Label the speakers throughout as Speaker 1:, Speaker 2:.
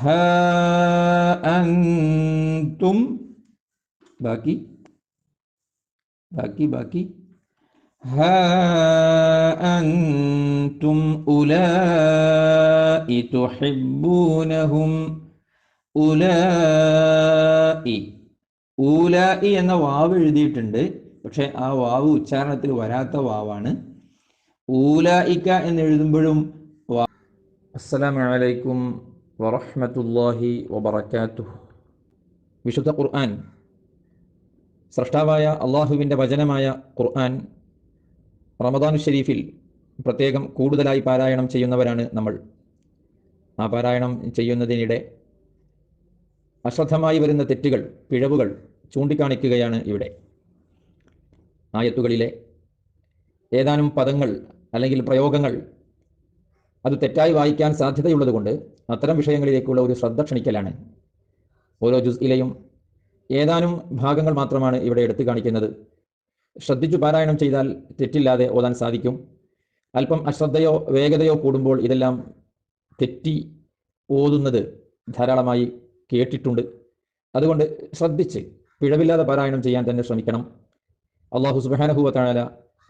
Speaker 1: ഹാ അൻതും. ബാക്കി. ബാക്കി ബാക്കി. ഹാ അൻതും ഉലാഇ തുഹിബ്ബൂനഹും. ഉലാഇ. ഊലായി എന്ന വാവ് എഴുതിയിട്ടുണ്ട്. പക്ഷെ ആ വാവ് ഉച്ചാരണത്തിൽ വരാത്ത വാവാണ്. ഊലായിക്ക എന്ന് എഴുതുമ്പോഴും വാ അസ്സലാമു വബറക്കാത്തു വിശുദ്ധ ഖുർആൻ. സ്രഷ്ടാവായ അള്ളാഹുവിന്റെ വചനമായ ഖുർആൻ റമദാൻ ഷെരീഫിൽ പ്രത്യേകം കൂടുതലായി പാരായണം ചെയ്യുന്നവരാണ് നമ്മൾ. ആ പാരായണം ചെയ്യുന്നതിനിടെ അശ്രദ്ധമായി വരുന്ന തെറ്റുകൾ പിഴവുകൾ ചൂണ്ടിക്കാണിക്കുകയാണ് ഇവിടെ. ആയത്തുകളിലെ ഏതാനും പദങ്ങൾ അല്ലെങ്കിൽ പ്രയോഗങ്ങൾ അത് തെറ്റായി വായിക്കാൻ സാധ്യതയുള്ളതുകൊണ്ട് അത്തരം വിഷയങ്ങളിലേക്കുള്ള ഒരു ശ്രദ്ധ ക്ഷണിക്കലാണ്. ഓരോ ജുസ്ഇലെയും ഏതാനും ഭാഗങ്ങൾ മാത്രമാണ് ഇവിടെ എടുത്തു കാണിക്കുന്നത്. ശ്രദ്ധിച്ചു പാരായണം ചെയ്താൽ തെറ്റില്ലാതെ ഓതാൻ സാധിക്കും. അല്പം അശ്രദ്ധയോ വേഗതയോ കൂടുമ്പോൾ ഇതെല്ലാം തെറ്റി ഓതുന്നത് ധാരാളമായി കേട്ടിട്ടുണ്ട്. അതുകൊണ്ട് ശ്രദ്ധിച്ച് പിഴവില്ലാതെ പാരായണം ചെയ്യാൻ തന്നെ ശ്രമിക്കണം. അള്ളാഹു സുബാനഹുവത്തായാല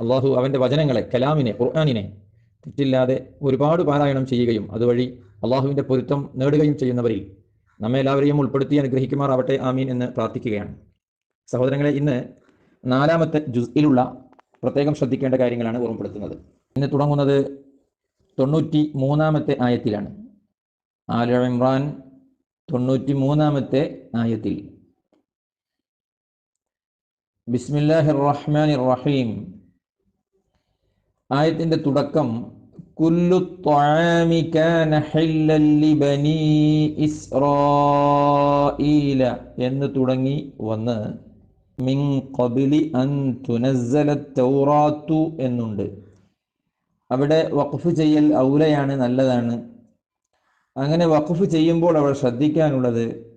Speaker 1: അള്ളാഹു അവന്റെ വചനങ്ങളെ കലാമിനെ ഖുർആാനിനെ തെറ്റില്ലാതെ ഒരുപാട് പാരായണം ചെയ്യുകയും അതുവഴി അള്ളാഹുവിന്റെ പൊരുത്തം നേടുകയും ചെയ്യുന്നവരിൽ നമ്മെ എല്ലാവരെയും ഉൾപ്പെടുത്തി അനുഗ്രഹിക്കുമാറാവട്ടെ ആമീൻ എന്ന് പ്രാർത്ഥിക്കുകയാണ്. സഹോദരങ്ങളെ ഇന്ന് നാലാമത്തെ ജുസ്ഇലുള്ള പ്രത്യേകം ശ്രദ്ധിക്കേണ്ട കാര്യങ്ങളാണ് ഓർമ്മപ്പെടുത്തുന്നത്. ഇന്ന് തുടങ്ങുന്നത് തൊണ്ണൂറ്റി മൂന്നാമത്തെ ആയത്തിലാണ്. ആല ഇമ്രാൻ തൊണ്ണൂറ്റി മൂന്നാമത്തെ ആയത്തിൽ. ബിസ്മില്ലാഹിർ റഹ്മാൻ റഹീം. ആയത്തിന്റെ തുടക്കം കുല്ലു ഇസ്രായീല എന്ന് തുടങ്ങി വന്ന് മിൻ കബിലി അൻ തുനസ്സല തൗറാത്തു എന്നുണ്ട്. അവിടെ വഖഫ് ചെയ്യൽ ഔലയാണ് നല്ലതാണ്. അങ്ങനെ വഖഫ് ചെയ്യുമ്പോൾ അവർ ശ്രദ്ധിക്കാനുള്ളത്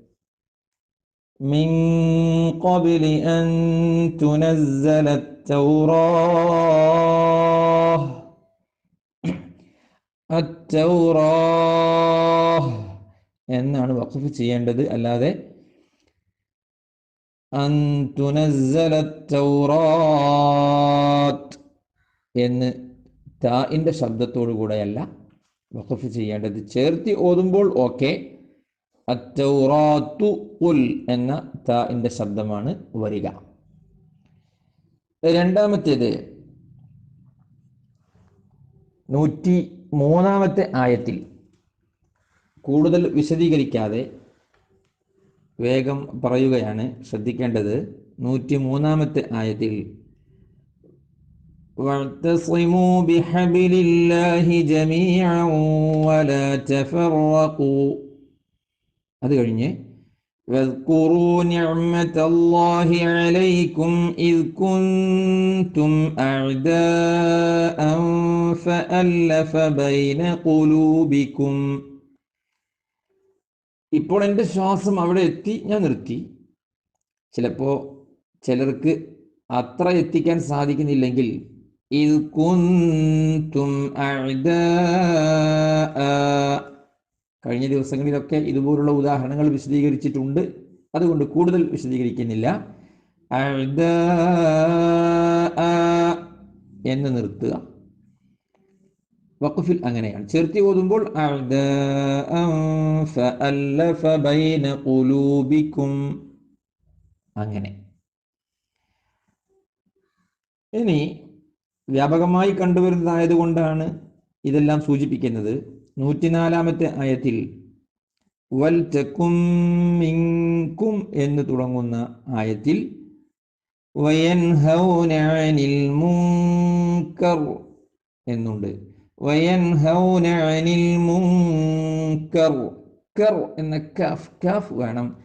Speaker 1: മിൻ കബിലി അൻ തുനസ്സല തൗറാ എന്നാണ് വഖഫ് ചെയ്യേണ്ടത്. അല്ലാതെ എന്ന് താഇന്റെ ശബ്ദത്തോടു കൂടെയല്ല വഖഫ് ചെയ്യേണ്ടത്. ചേർത്തി ഓതുമ്പോൾ ഓക്കെ. എന്ന താഇന്റെ ശബ്ദമാണ് വരിക. രണ്ടാമത്തേത് നൂറ്റി മൂന്നാമത്തെ ആയത്തിൽ കൂടുതൽ വിശദീകരിക്കാതെ വേഗം പറയുകയാണ് ശ്രദ്ധിക്കേണ്ടത് നൂറ്റി മൂന്നാമത്തെ ആയത്തിൽ واعتصموا بحبل الله جميعا ولا تفرقوا അത് കഴിഞ്ഞ് واذكروا نعمة الله عليكم إذ كنتم أعداء فألف بين قلوبكم ഇപ്പോൾ എൻ്റെ ശ്വാസം അവിടെ എത്തി ഞാൻ നിർത്തി ചിലപ്പോൾ ചിലർക്ക് അത്ര എത്തിക്കാൻ സാധിക്കുന്നില്ലെങ്കിൽ ഇത് കുന്തും കഴിഞ്ഞ ദിവസങ്ങളിലൊക്കെ ഇതുപോലുള്ള ഉദാഹരണങ്ങൾ വിശദീകരിച്ചിട്ടുണ്ട്. അതുകൊണ്ട് കൂടുതൽ വിശദീകരിക്കുന്നില്ല. എന്ന് നിർത്തുക. വഖഫിൽ അങ്ങനെയാണ്. ചേർത്തി ഓതുമ്പോൾ അങ്ങനെ. ഇനി വ്യാപകമായി കണ്ടുവരുന്നതായതുകൊണ്ടാണ് ഇതെല്ലാം സൂചിപ്പിക്കുന്നത്. നൂറ്റിനാലാമത്തെ ആയത്തിൽ വൽ തെക്കും മിങ്കും എന്ന് തുടങ്ങുന്ന ആയത്തിൽ വയൻഹൗനനിൽ മുങ്കർ എന്നുണ്ട്. വയൻഹൗനനിൽ മുങ്കർ കർ എന്ന കാഫ് കാഫ് വേണം.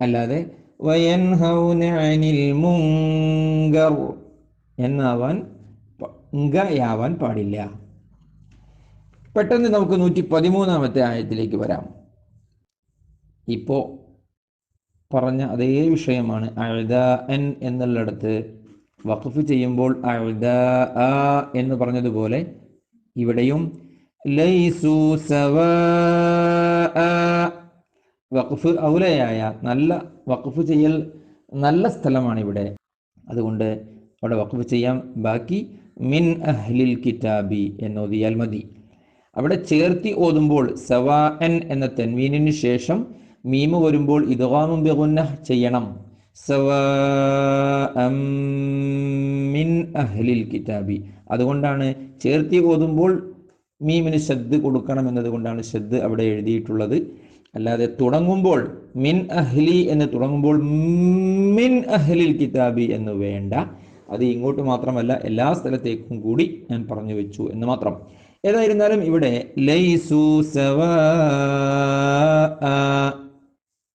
Speaker 1: അല്ലാതെ വയൻഹൗനനിൽ മുങ്കർ എന്നാവാൻ യാവാൻ പാടില്ല. പെട്ടെന്ന് നമുക്ക് നൂറ്റി പതിമൂന്നാമത്തെ ആയത്തിലേക്ക് വരാം. ഇപ്പോൾ പറഞ്ഞ അതേ വിഷയമാണ് അഴുത എൻ എന്നുള്ളിടത്ത്. വഖഫ് ചെയ്യുമ്പോൾ അഴുത ആ എന്ന് പറഞ്ഞതുപോലെ ഇവിടെയും ലൈസു വഖഫ് ഔലയായ നല്ല വഖഫ് ചെയ്യൽ നല്ല സ്ഥലമാണ് ഇവിടെ. അതുകൊണ്ട് അവിടെ വഖഫ് ചെയ്യാം. ബാക്കി മിൻ അഹ്ലിൽ കിതാബി എന്നോദിയാൽ മതി. അവിടെ ചേർത്തി ഓതുമ്പോൾ സവാഅൻ എന്ന തെൻവീനിന് ശേഷം മീമ് വരുമ്പോൾ ഇദ്ഗാമും ബിഗുന്ന ചെയ്യണം. മിൻ അഹ്ലിൽ കിതാബി. അതുകൊണ്ടാണ് ചേർത്തി ഓതുമ്പോൾ മീമിന് ശബ്ദ് കൊടുക്കണം എന്നതുകൊണ്ടാണ് ശബ്ദ് അവിടെ എഴുതിയിട്ടുള്ളത്. അല്ലാതെ തുടങ്ങുമ്പോൾ മിൻ അഹ്ലി എന്ന് തുടങ്ങുമ്പോൾ മിൻ അഹ്ലിൽ കിതാബി എന്ന് വേണ്ട. അത് ഇങ്ങോട്ട് മാത്രമല്ല എല്ലാ സ്ഥലത്തേക്കും കൂടി ഞാൻ പറഞ്ഞു വെച്ചു എന്ന് മാത്രം. ഏതായിരുന്നാലും ഇവിടെ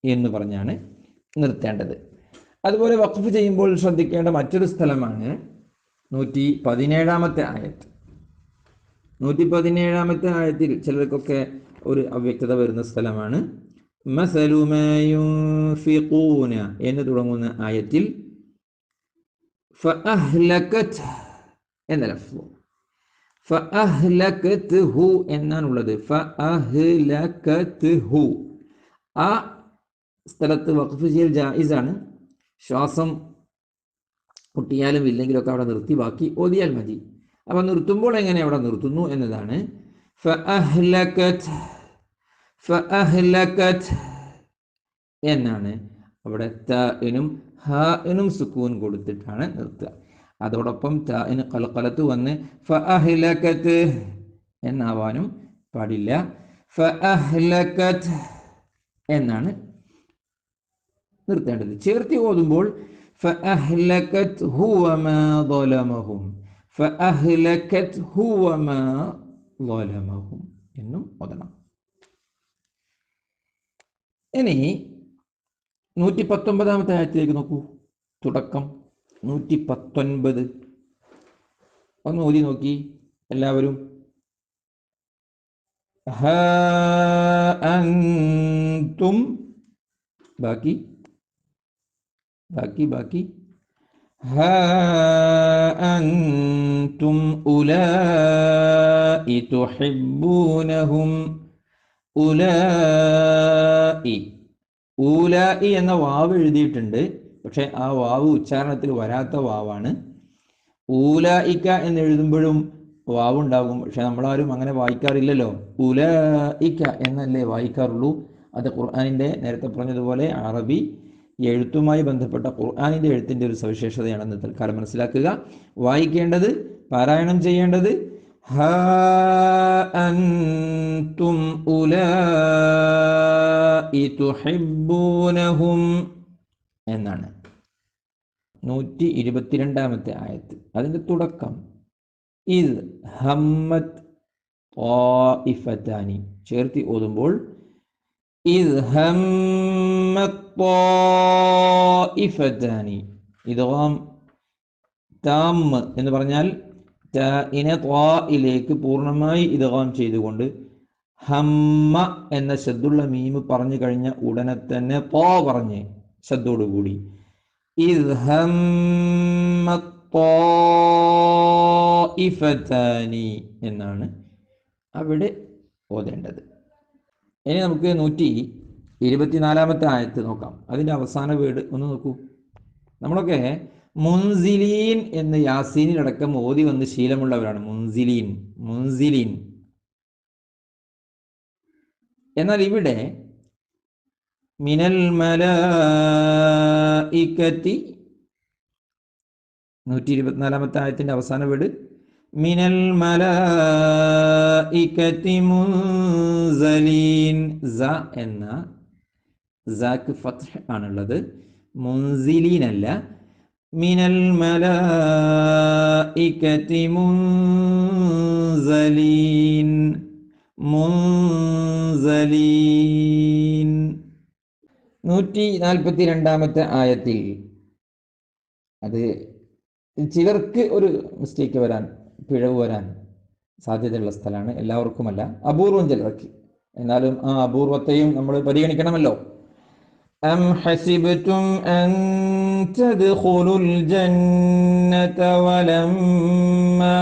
Speaker 1: എന്ന് പറഞ്ഞാണ് നിർത്തേണ്ടത്. അതുപോലെ വഖഫ് ചെയ്യുമ്പോൾ ശ്രദ്ധിക്കേണ്ട മറ്റൊരു സ്ഥലമാണ് നൂറ്റി പതിനേഴാമത്തെ ആയത്ത്. നൂറ്റി പതിനേഴാമത്തെ ആയത്തിൽ ചിലർക്കൊക്കെ ഒരു അവ്യക്തത വരുന്ന സ്ഥലമാണ്. മസലുമയുംഫിഖൂന എന്ന് തുടങ്ങുന്ന ആയത്തിൽ ഫഅഹ്ലകത് എന്ന ലഫ്ള് ഫഅഹ്ലകത്ഹു എന്നാണുള്ളത്. ഹു ആ സ്ഥലത്ത് വഖഫ് ചെയ്യൽ ജായിസാണ്. ശ്വാസം പൊട്ടിയാലും ഇല്ലെങ്കിലൊക്കെ അവിടെ നിർത്തി ബാക്കി ഓതിയാൽ മതി. അപ്പം നിർത്തുമ്പോൾ എങ്ങനെ അവിടെ നിർത്തുന്നു എന്നതാണ്. ഫ ഫഅഹ്ലകത് എന്നാണ്. അവിടെ ഹ എനും സുക്കൂൻ കൊടുത്തിട്ടാണ് നിർത്തുക. അതോടൊപ്പം താന് കലക്കലത്ത് വന്ന് ഫഅഹ്ലകത് എന്നാവാനും പാടില്ല ഫഅഹ്ലകത് എന്നാണ് നിർത്തേണ്ടത് ചേർത്തി ഓതുമ്പോൾ فأهلكت هو ما ظلمهم فأهلكت هو ما ظلمهم എന്നും ഓതണം ഇനി നൂറ്റി പത്തൊമ്പതാമത്തെ ആയത്തിലേക്ക് നോക്കൂ തുടക്കം നൂറ്റി പത്തൊൻപത് ഒന്ന് ഊതി നോക്കി എല്ലാവരും. അന്തും ബാക്കി? ബാക്കി ബാക്കി. അന്തും ഉലായി തുഹിബ്ബൂനഹും. ഉലായി ഊലായി എന്ന വാവ് എഴുതിയിട്ടുണ്ട്. പക്ഷെ ആ വാവ് ഉച്ചാരണത്തിൽ വരാത്ത വാവാണ്. ഊലായിക്ക എന്ന് എഴുതുമ്പോഴും വാവ് ഉണ്ടാകും പക്ഷെ നമ്മളാരും അങ്ങനെ വായിക്കാറില്ലല്ലോ. ഉലായിക്ക എന്നല്ലേ വായിക്കാറുള്ളൂ? അത് ഖുർആാനിന്റെ നേരത്തെ പറഞ്ഞതുപോലെ അറബി എഴുത്തുമായി ബന്ധപ്പെട്ട ഖുർആാനിന്റെ എഴുത്തിന്റെ ഒരു സവിശേഷതയാണെന്ന് തൽക്കാലം മനസ്സിലാക്കുക. വായിക്കേണ്ടത് പാരായണം ചെയ്യേണ്ടത് ഹും അൻതും എന്നാണ്. നൂറ്റി ഇരുപത്തിരണ്ടാമത്തെ ആയത്ത്. അതിന്റെ തുടക്കം. ഇത് ഹമ്മത് ഇഫത്താനി ചേർത്തി ഓതുമ്പോൾ ഇത് ത്വാഇഫത്താനി. ഇതോം താമ് എന്ന് പറഞ്ഞാൽ ഇനെ ത്വായിലേക്ക് പൂർണമായി ഇതകാം ചെയ്തുകൊണ്ട് ഹമ്മ എന്ന ശബ്ദുള്ള മീമ് പറഞ്ഞു കഴിഞ്ഞ ഉടനെ തന്നെ പോ പറഞ്ഞ് ശബ്ദോടുകൂടി. ഇത് هم الطائفتان എന്നാണ് അവിടെ ഓതേണ്ടത്. ഇനി നമുക്ക് നൂറ്റി ഇരുപത്തിനാലാമത്തെ ആയത്ത് നോക്കാം. അതിന്റെ അവസാന വേർഡ് ഒന്ന് നോക്കൂ. നമ്മളൊക്കെ മുൻസിലീൻ എന്ന് യാസീനിലടക്കം ഓതി വന്ന് ശീലമുള്ളവരാണ്. മുൻസിലീൻ മുൻസിലീൻ. എന്നാൽ ഇവിടെ മിനൽ മലായിക്കത്തി നൂറ്റി ഇരുപത്തിനാലാമത്തെ ആയത്തിന്റെ അവസാന വീട്. മിനൽ മലായിക്കത്തി മുൻസലീൻ. സ എന്ന സാക്ക് ഫത്ത് ആണുള്ളത്. മുൻസിലീൻ അല്ല മിനൽ മല ഇക്കത്തി മുൻസലീൻ. മുൻസലീൻ. നൂറ്റി നാൽപ്പത്തി രണ്ടാമത്തെ ആയത്തിൽ അത് ചിലർക്ക് ഒരു മിസ്റ്റേക്ക് വരാൻ പിഴവ് വരാൻ സാധ്യതയുള്ള സ്ഥലമാണ് എല്ലാവർക്കുമല്ല അപൂർവം ചിലർക്ക് എന്നാലും ആ അപൂർവത്തെയും നമ്മൾ പരിഗണിക്കണമല്ലോ أم حسبتم أن تدخلوا الجنة ولما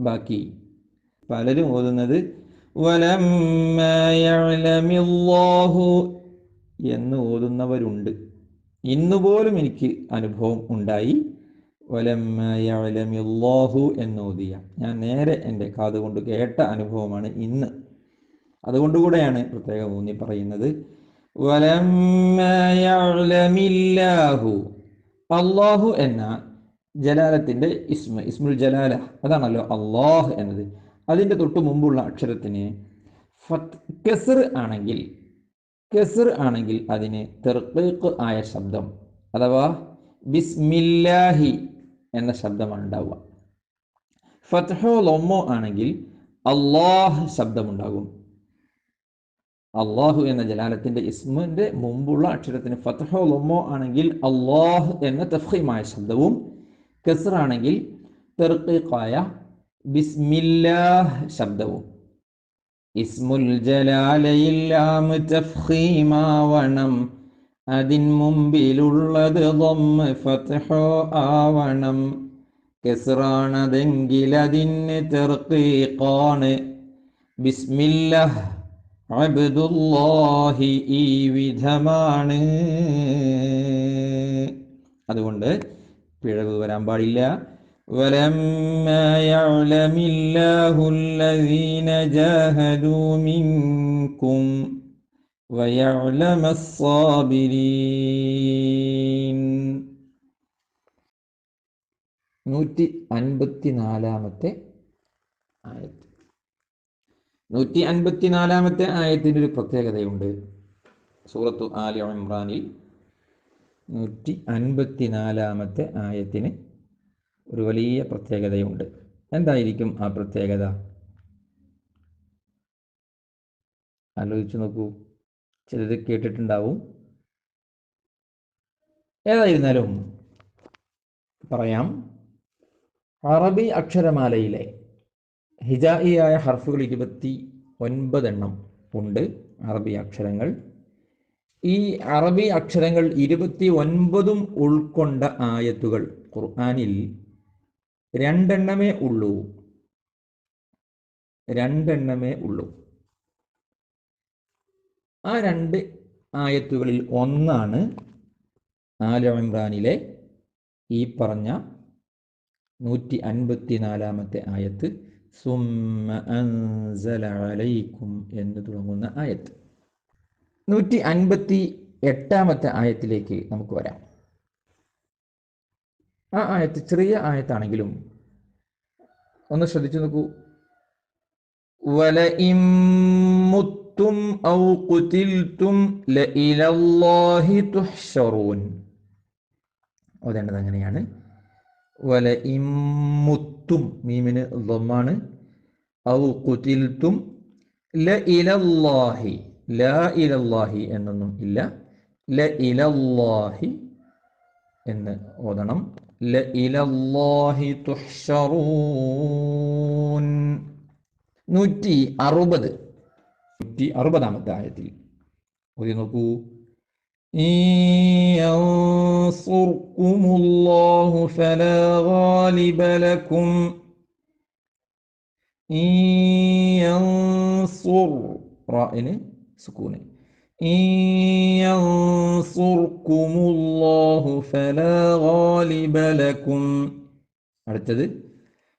Speaker 1: ബാക്കി പലരും ഓതുന്നത് ولما يعلم الله എന്ന് ഓതുന്നവരുണ്ട്. ഇന്നുപോലും എനിക്ക് അനുഭവം ഉണ്ടായി. വലമയലമില്ലാഹു എന്നോതിയ ഞാൻ നേരെ എന്റെ കാതുകൊണ്ട് കേട്ട അനുഭവമാണ് ഇന്ന്. അതുകൊണ്ടുകൂടെയാണ് പ്രത്യേകം ഊന്നി പറയുന്നത്. വലമ്മയലമില്ലാഹു അള്ളാഹു എന്ന ജലാലത്തിന്റെ ഇസ്മ ഇസ്മുൽ ജലാല. അതാണല്ലോ അള്ളാഹ് എന്നത്. അതിന്റെ തൊട്ട് മുമ്പുള്ള അക്ഷരത്തിന് ഫത് കെസർ ആണെങ്കിൽ കെസർ ആണെങ്കിൽ അതിന് തെർക്കീക്ക് ആയ ശബ്ദം അഥവാ ബിസ്മില്ലാഹി എന്ന ശബ്ദമാണ് ഉണ്ടാവുക ഫത്ഹോ ലൊമ്മോ ആണെങ്കിൽ അള്ളാഹ് ശബ്ദമുണ്ടാകും. അള്ളാഹു എന്ന ജലാലത്തിന്റെ ഇസ്മിന്റെ മുമ്പുള്ള അക്ഷരത്തിന് ഫത്ഹോ ലൊമ്മോ ആണെങ്കിൽ അള്ളാഹ് എന്ന തഫീമായ ശബ്ദവും കെസർ ആണെങ്കിൽ തെർക്കീക്കായ ബിസ്മില്ലാഹ് ശബ്ദവും. ഇസ്മുൽ ജലാലയില്ലാം തഫീമാവണം അതിൻ മുമ്പിലുള്ളത് ദൊമ്മ് ഫത്ഹോ ആവണം. കെസ്റാണതെങ്കിൽ അതിന് തെർക്കീക്കാണ് ബിസ്മില്ലാഹ് അബ്ദുല്ലാഹി ഈ വിധമാണ്. അതുകൊണ്ട് പിഴവ് വരാൻ പാടില്ല. ولما يعلم الله الذين جاهدوا منكم ويعلم الصابرين നൂറ്റി അൻപത്തിനാലാമത്തെ ആയത്ത് നൂറ്റി അൻപത്തിനാലാമത്തെ ആയത്തിൻ്റെ ഒരു പ്രത്യേകതയുണ്ട് സൂറത്തു ആലി ഇമ്രാനിൽ നൂറ്റി അൻപത്തിനാലാമത്തെ ആയത്തിന് ഒരു വലിയ പ്രത്യേകതയുണ്ട്. എന്തായിരിക്കും ആ പ്രത്യേകത? ആലോചിച്ചു നോക്കൂ. ചിലത് കേട്ടിട്ടുണ്ടാവും. ഏതായിരുന്നാലും പറയാം. അറബി അക്ഷരമാലയിലെ ഹിജായിയായ ഹർഫുകൾ ഇരുപത്തി ഒൻപതെണ്ണം ഉണ്ട്. അറബി അക്ഷരങ്ങൾ. ഈ അറബി അക്ഷരങ്ങൾ ഇരുപത്തി ഒൻപതും ഉൾക്കൊണ്ട ആയത്തുകൾ ഖുർആാനിൽ രണ്ടെണ്ണമേ ഉള്ളൂ. രണ്ടെണ്ണമേ ഉള്ളൂ. ആ രണ്ട് ആയത്തുകളിൽ ഒന്നാണ് ആല ഈ പറഞ്ഞ നൂറ്റി അൻപത്തിനാലാമത്തെ ആയത്ത്. സുമ്മ അലൈക്കും എന്ന് തുടങ്ങുന്ന ആയത്ത്. നൂറ്റി അൻപത്തി എട്ടാമത്തെ ആയത്തിലേക്ക് നമുക്ക് വരാം. ആ ആയത്ത് ചെറിയ ആയത്താണെങ്കിലും ഒന്ന് ശ്രദ്ധിച്ചു നോക്കൂ. വല ഇമ്മുത്തും ഔ കുതിൽത്തും ലഇലല്ലാഹി തുഹ്ശറൂൻ. ഓതേണ്ടത് അങ്ങനെയാണ് വല ഇമ്മുത്തും മീമിന് ളമ്മാണ് ഔ കുതിൽത്തും ലഇലല്ലാഹി ലാ ഇലല്ലാഹി എന്നൊന്നും ഇല്ല. ലഇലല്ലാഹി എന്ന് ഓതണം. ലഇലല്ലാഹി തുഹ്ശറൂൻ നൂറ്റി അറുപത് നൂറ്റി അറുപതാമത്തെ ആയത്തിൽ ഓതി നോക്കൂ ينصركم الله فلا غالب لكم إن ينصر റായിന് സുക്കൂന് إن ينصركم الله فلا غالب لكم അടുത്തത്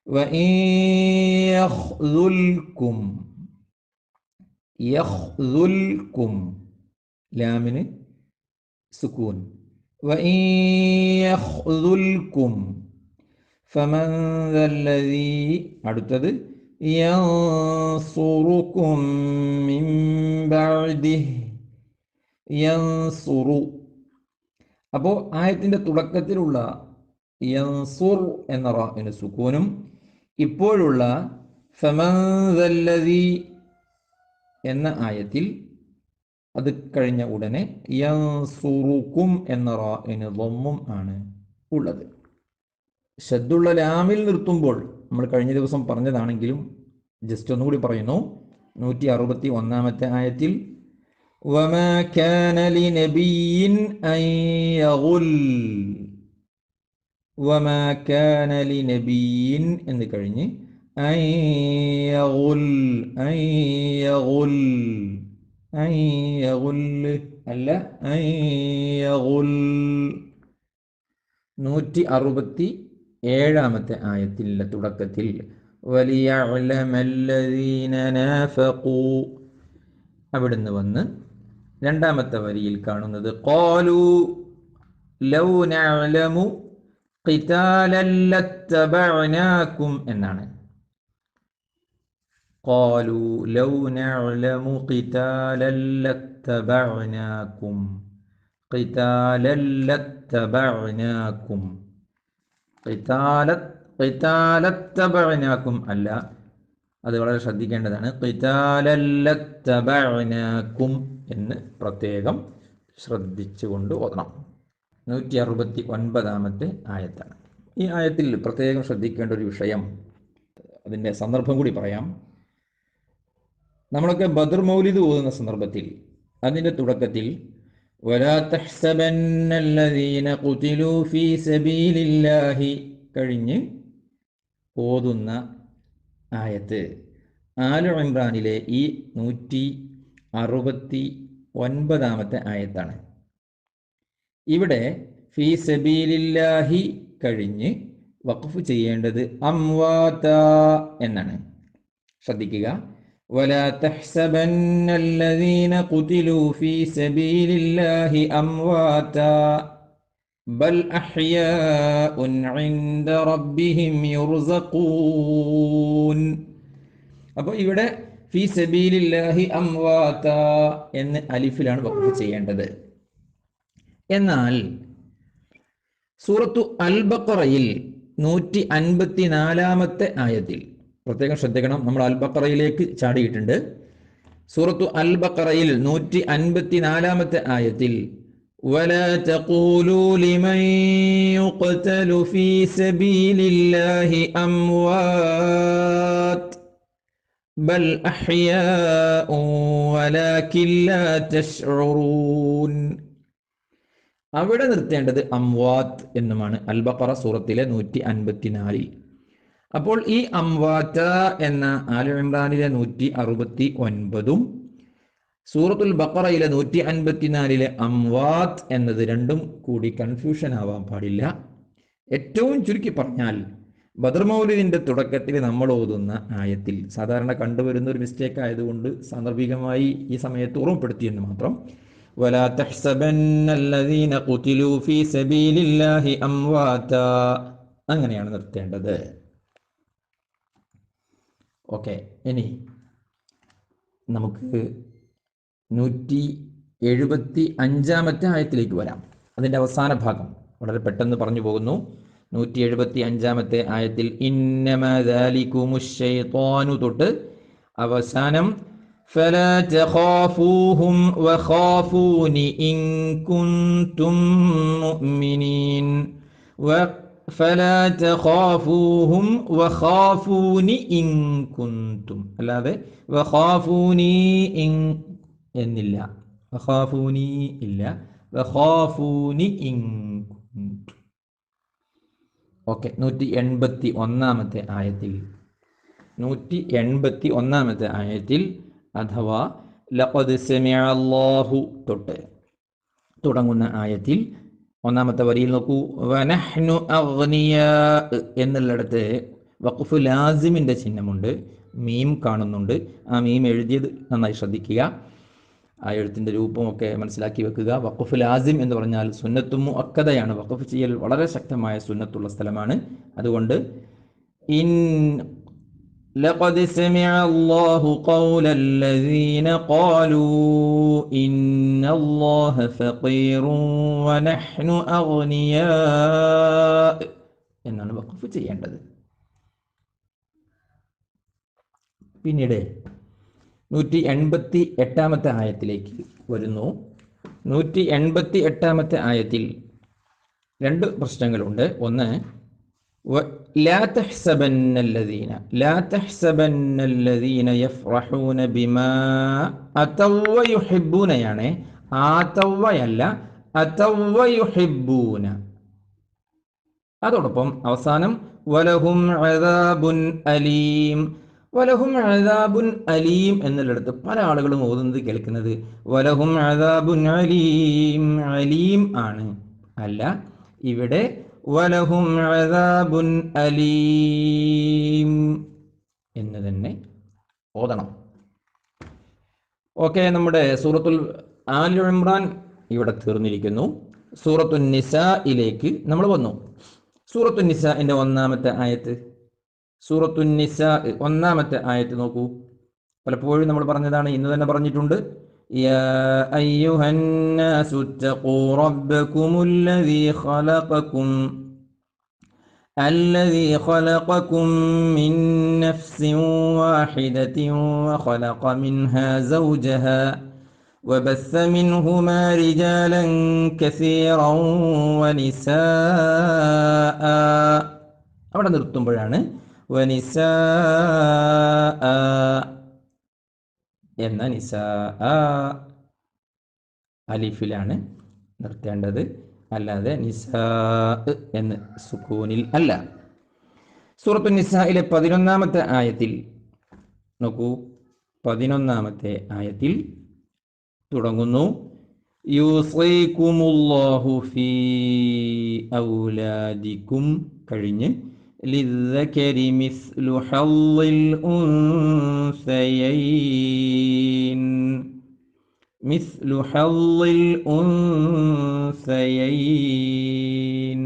Speaker 1: وإن يخذلكم يخذلكم ലാമിന് സുക്കൂൻ وإن يخذلكم فمن ذا الذي അടുത്തത് ينصركم من بعده യൻസുറു. അപ്പോൾ ആയത്തിന്റെ തുടക്കത്തിലുള്ള യൻസുർ എന്ന റാഇന് സുക്കൂനും ഇപ്പോഴുള്ള ഫമൻദല്ലതി എന്ന ആയത്തിൽ അത് കഴിഞ്ഞ ഉടനെ യൻസുറുക്കും എന്ന റാഇന് ലൊമ്മും ആണ് ഉള്ളത്. ഷദ്ദുള്ള ലാമിൽ നിർത്തുമ്പോൾ നമ്മൾ കഴിഞ്ഞ ദിവസം പറഞ്ഞതാണെങ്കിലും ജസ്റ്റ് ഒന്നുകൂടി പറയുന്നു. നൂറ്റി അറുപത്തി ഒന്നാമത്തെ ആയത്തിൽ وما كان لنبي أن يغل وما كان لنبي എന്ന് കഴിഞ്ഞ് أن يغل أن يغل ഐ യഗുല്ല് അല്ല ഐ യഗുൽ നൂറ്റി അറുപത്തി ഏഴാമത്തെ ആയത്തിലെ തുടക്കത്തിൽ വലിയലമല്ലദീന നാഫഖൂ അവിടുന്ന് വന്ന് രണ്ടാമത്തെ വരിയിൽ കാണുന്നത് ഖാലു ലൗ നഅലമു ഖിതാലൻ ലത്തബഅനാകും എന്നാണ്. ഖാലു ലൗ നഅലമു ഖിതാലൻ ലത്തബഅനാകും. ഖിതാലൻ ലത്തബഅനാകും. ഖിതാലത്ത് ഖിതാലത്തബഅനാകും അല്ല അത് വളരെ ശ്രദ്ധിക്കേണ്ടതാണ്. ഖിതാലല്ലത്തബഅനാകും എന്ന് പ്രത്യേകം ശ്രദ്ധിച്ചുകൊണ്ട് ഓതണം. നൂറ്റി അറുപത്തി ഒൻപതാമത്തെ ആയത്താണ്. ഈ ആയത്തിൽ പ്രത്യേകം ശ്രദ്ധിക്കേണ്ട ഒരു വിഷയം അതിന്റെ സന്ദർഭം കൂടി പറയാം. നമ്മളൊക്കെ ബദർ മൗലിദ് ഓതുന്ന സന്ദർഭത്തിൽ അതിന്റെ തുടക്കത്തിൽ കഴിഞ്ഞ് ഓതുന്ന ആയത്ത്. ആലു ഇമ്രാനിലെ ഈ നൂറ്റി അറുപത്തി ഒൻപതാമത്തെ ആയത്താണ് ഇവിടെ ഫീ സബീലില്ലാഹി കഴിഞ്ഞ് വഖഫ് ചെയ്യേണ്ടത് അംവാത എന്നാണ് ശ്രദ്ധിക്കുക ولا تحسبن الذين قتلوا في سبيل الله أمواتا بل أحياء عند ربهم يرزقون അപ്പോൾ ഇവിടെ ഫി സബീലില്ലാഹി അംവാത എന്ന് അലിഫിലാണ് വഖഫ് ചെയ്യേണ്ടത് എന്നാൽ സൂറത്തു അൽ ബഖറയിൽ നൂറ്റി അൻപത്തി നാലാമത്തെ ആയത്തിൽ പ്രത്യേകം ശ്രദ്ധിക്കണം നമ്മൾ അൽ ബഖറയിലേക്ക് ചാടിയിട്ടുണ്ട് സൂറത്തു അൽ ബഖറയിൽ നൂറ്റി അൻപത്തി നാലാമത്തെ ആയത്തിൽ ولا تقولوا لمن يقتل في سبيل الله أموات ബൽ അവിടെ നിർത്തേണ്ടത് അംവാത്ത് എന്നുമാണ്. അൽബക്കറ സൂറത്തിലെ നൂറ്റി അൻപത്തിനാലിൽ അപ്പോൾ ഈ അംവാത്ത എന്ന ആലു ഇമ്രാനിലെ നൂറ്റി അറുപത്തി ഒൻപതും സൂറത്തുൽ ബക്കറയിലെ നൂറ്റി അൻപത്തിനാലിലെ അംവാത്ത് എന്നത് രണ്ടും കൂടി കൺഫ്യൂഷൻ ആവാൻ പാടില്ല. ഏറ്റവും ചുരുക്കി പറഞ്ഞാൽ ബദർ മൗലിദിന്റെ തുടക്കത്തിൽ നമ്മൾ ഓതുന്ന ആയത്തിൽ സാധാരണ കണ്ടുവരുന്ന ഒരു മിസ്റ്റേക്ക് ആയതുകൊണ്ട് സാന്ദർഭികമായി ഈ സമയത്ത് ഓർമ്മപ്പെടുത്തിയെന്ന് മാത്രം ولا تحسبن الذين قتلوا في سبيل الله أمواتا അങ്ങനെയാണ് നിർത്തേണ്ടത് ഓക്കെ ഇനി നമുക്ക് നൂറ്റി എഴുപത്തി അഞ്ചാമത്തെ ആയത്തിലേക്ക് വരാം അതിൻ്റെ അവസാന ഭാഗം വളരെ പെട്ടെന്ന് പറഞ്ഞു പോകുന്നു നൂറ്റി എഴുപത്തി അഞ്ചാമത്തെ ആയത്തിൽ ഇന്നമദാലിക്കുമുഷൈത്വാനു തൊട്ട് അവസാനം فلا تخافوهم وخافون إن كنتم مؤمنين و فلا تخافوهم وخافون إن كنتم അല്ലാതെ വഖാഫൂനി ഇൻ എന്നില്ല വഖാഫൂനി ഇല്ല വഖാഫൂനി ഇൻ കുന്തും ഓക്കെ നൂറ്റി എൺപത്തി ഒന്നാമത്തെ ആയത്തിൽ. നൂറ്റി എൺപത്തി ഒന്നാമത്തെ ആയത്തിൽ അഥവാ ലഖദ് സമിഅല്ലാഹു തൊട്ട് തുടങ്ങുന്ന ആയത്തിൽ ഒന്നാമത്തെ വരിയിൽ നോക്കൂ വനഹ്നു അഗ്നിയ എന്നുള്ളിടത്ത് വഖഫ് ലാസിമിന്റെ ചിഹ്നമുണ്ട് മീം കാണുന്നുണ്ട്. ആ മീം എഴുതിയത് നന്നായി ശ്രദ്ധിക്കുക. ആ എഴുത്തിൻ്റെ രൂപമൊക്കെ മനസ്സിലാക്കി വെക്കുക വഖഫ് ലാസിം എന്ന് പറഞ്ഞാൽ സുന്നത്തും അക്കതയാണ് വഖഫ് ചെയ്യൽ വളരെ ശക്തമായ സുന്നത്തുള്ള സ്ഥലമാണ് അതുകൊണ്ട് ഇൻ لقد سمع الله قول الذين قالوا إن الله فقير ونحن أغنياء എന്നാണ് വഖഫ് ചെയ്യേണ്ടത് പിന്നീട് നൂറ്റി എൺപത്തി എട്ടാമത്തെ ആയത്തിലേക്ക് വരുന്നു നൂറ്റി എൺപത്തി എട്ടാമത്തെ ആയത്തിൽ രണ്ട് പ്രശ്നങ്ങളുണ്ട് ഒന്ന് വ- لا تحسبن الذين لا تحسبن الذين يفرحون بما أتوا ويحبون يعني آتوا അല്ല أتوا ويحبون അതോടൊപ്പം അവസാനം വലഹും അദാബുൻ അലീം വലഹും അദാബുൻ അലീം എന്നുള്ളിടത്ത് പല ആളുകളും ഓതുന്നത് കേൾക്കുന്നത് വലഹും അദാബുൻ അലീം അലീം ആണ്. അല്ല ഇവിടെ വലഹും അദാബുൻ അലീം എന്ന് തന്നെ ഓതണം. ഓക്കെ നമ്മുടെ സൂറത്തുൽ ആൽ ഇമ്രാൻ ഇവിടെ തീർന്നിരിക്കുന്നു. സൂറത്തുൻ നിസയിലേക്ക് നമ്മൾ വന്നു. സൂറത്തുൻ നിസ എന്റെ ഒന്നാമത്തെ ആയത്ത്. സൂറത്തു നിസ ഒന്നാമത്തെ ആയത്ത് നോക്കൂ പലപ്പോഴും നമ്മൾ പറഞ്ഞതാണ് ഇന്ന് തന്നെ പറഞ്ഞിട്ടുണ്ട് يا أيها الناس اتقوا ربكم الذي خلقكم الذي خلقكم من نفس واحدة وخلق منها زوجها وبث منهما رجالا كثيرا ونساء അവിടെ നിർത്തുമ്പോഴാണ് വനിസാ എന്ന നിസാ. അലിഫിലാണ് നിർത്തേണ്ടത്. അല്ലാതെ നിസാ എന്ന് സുക്കൂനിൽ അല്ല. സൂറത്തു നിസായിലെ പതിനൊന്നാമത്തെ ആയത്തിൽ നോക്കൂ പതിനൊന്നാമത്തെ ആയത്തിൽ തുടങ്ങുന്നു. യൂസൈക്കുമുല്ലാഹു ഫീ ഔലാദിക്കും. കഴിഞ്ഞ് للذكر مثل حظ الأنثيين مثل حظ الأنثيين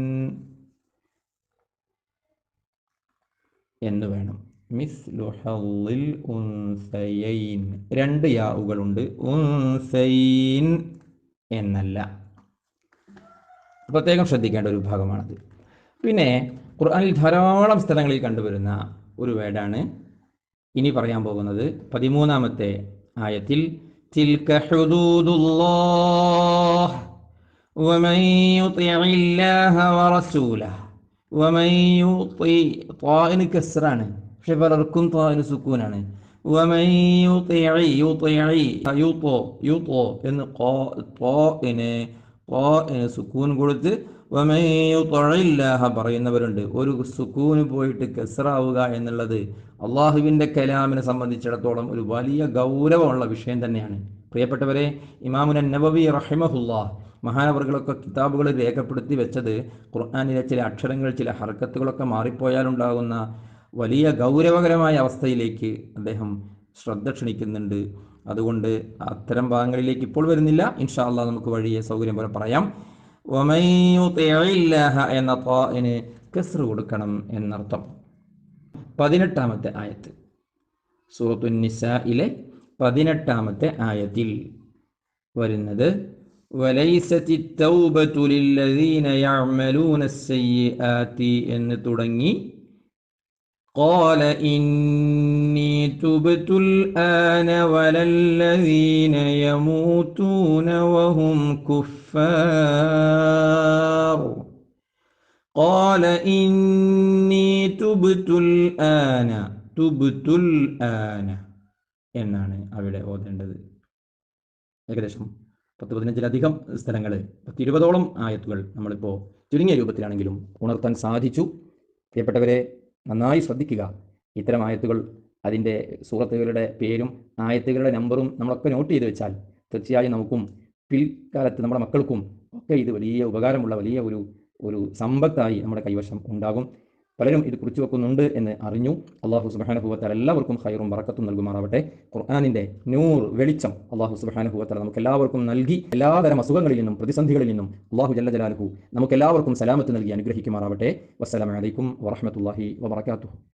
Speaker 1: എന്ന് വേണം മിസ്ലു ഹള്ളിൽ ഉൻസയൈൻ രണ്ട് യാവുകളുണ്ട് ഉൻസൈൻ എന്നല്ല പ്രത്യേകം ശ്രദ്ധിക്കേണ്ട ഒരു ഭാഗമാണത് പിന്നെ ഖുർആനിൽ ധാരാളം സ്ഥലങ്ങളിൽ കണ്ടുവരുന്ന ഒരു വേർഡാണ് ഇനി പറയാൻ പോകുന്നത് പതിമൂന്നാമത്തെ ആയത്തിൽ തിൽക ഹുദൂദുല്ലാഹ് ومن يطع الله ورسوله ومن يطيع طائن كسران പക്ഷെ പലർക്കും താന് സുക്കൂനാണ് ومن يطيع يطيع يطو يطو എന്ന് ന് ന് സുക്കൂൻ കൊടുത്ത് തൊഴയില്ലാഹ പറയുന്നവരുണ്ട്. ഒരു സുക്കൂന് പോയിട്ട് കെസറാവുക എന്നുള്ളത് അള്ളാഹുവിന്റെ കലാമിനെ സംബന്ധിച്ചിടത്തോളം ഒരു വലിയ ഗൗരവമുള്ള വിഷയം തന്നെയാണ്. പ്രിയപ്പെട്ടവരെ ഇമാമുന നബവി റഹിമഹുല്ലാ മഹാനവർകളൊക്കെ കിതാബുകൾ രേഖപ്പെടുത്തി വെച്ചത് ഖുർആാനിലെ ചില അക്ഷരങ്ങൾ ചില ഹർക്കത്തുകളൊക്കെ മാറിപ്പോയാലുണ്ടാകുന്ന വലിയ ഗൗരവകരമായ അവസ്ഥയിലേക്ക് അദ്ദേഹം ശ്രദ്ധ ക്ഷണിക്കുന്നുണ്ട്. അതുകൊണ്ട് അത്തരം ഭാഗങ്ങളിലേക്ക് ഇപ്പോൾ വരുന്നില്ല. ഇൻഷാ അള്ളാഹ് നമുക്ക് വഴിയെ സൗകര്യം പോലെ പറയാം. എന്ന താന് കസ്റ് കൊടുക്കണം എന്നർത്ഥം പതിനെട്ടാമത്തെ ആയത്ത് സൂറത്തു നിസയിലെ പതിനെട്ടാമത്തെ ആയത്തിൽ വരുന്നത് وليست التوبة للذين يعملون السيئات എന്ന് തുടങ്ങി قال إني تبت الآن ولا الذين يموتون وهم كفار قال إني تبت الآن تبت الآن എന്നാണ് അവിടെ ഓതേണ്ടത് ഏകദേശം പത്ത് പതിനഞ്ചിലധികം സ്ഥലങ്ങൾ പത്തിരുപതോളം ആയത്തുകൾ നമ്മളിപ്പോൾ ചുരുങ്ങിയ രൂപത്തിലാണെങ്കിലും ഉണർത്താൻ സാധിച്ചു പ്രിയപ്പെട്ടവരെ നന്നായി ശ്രദ്ധിക്കുക ഇത്തരം ആയത്തുകൾ അതിന്റെ സുഹൃത്തുക്കളുടെ പേരും ആയത്തുകളുടെ നമ്പറും നമ്മളൊക്കെ നോട്ട് ചെയ്ത് വെച്ചാൽ തീർച്ചയായും നമുക്കും പിൽക്കാലത്ത് നമ്മുടെ മക്കൾക്കും ഒക്കെ ഇത് വലിയ ഉപകാരമുള്ള വലിയ ഒരു ഒരു സമ്പത്തായി നമ്മുടെ കൈവശം ഉണ്ടാകും. പലരും ഇത് കുറിച്ചു വെക്കുന്നുണ്ട് എന്ന് അറിഞ്ഞു. അള്ളാഹു സുബാനഹുവത്താൽ എല്ലാവർക്കും ഹൈറും വറക്കത്തും നൽകുമാറാവട്ടെ. ഖുർആാനിന്റെ നൂർ വെളിച്ചം അള്ളാഹു സുബാനഹുവത്താൽ നമുക്ക് എല്ലാവർക്കും നൽകി. എല്ലാതരം അസുഖങ്ങളിൽ നിന്നും പ്രതിസന്ധികളിൽ നിന്നും അള്ളാഹു ജല്ല ജലാലുഹു നമുക്ക് എല്ലാവർക്കും സലാമത്ത് നൽകി അനുഗ്രഹിക്കുമാറാവട്ടെ. വസ്സലാമലൈക്കും വറഹമത്തല്ലാഹി വബർക്കാത്തു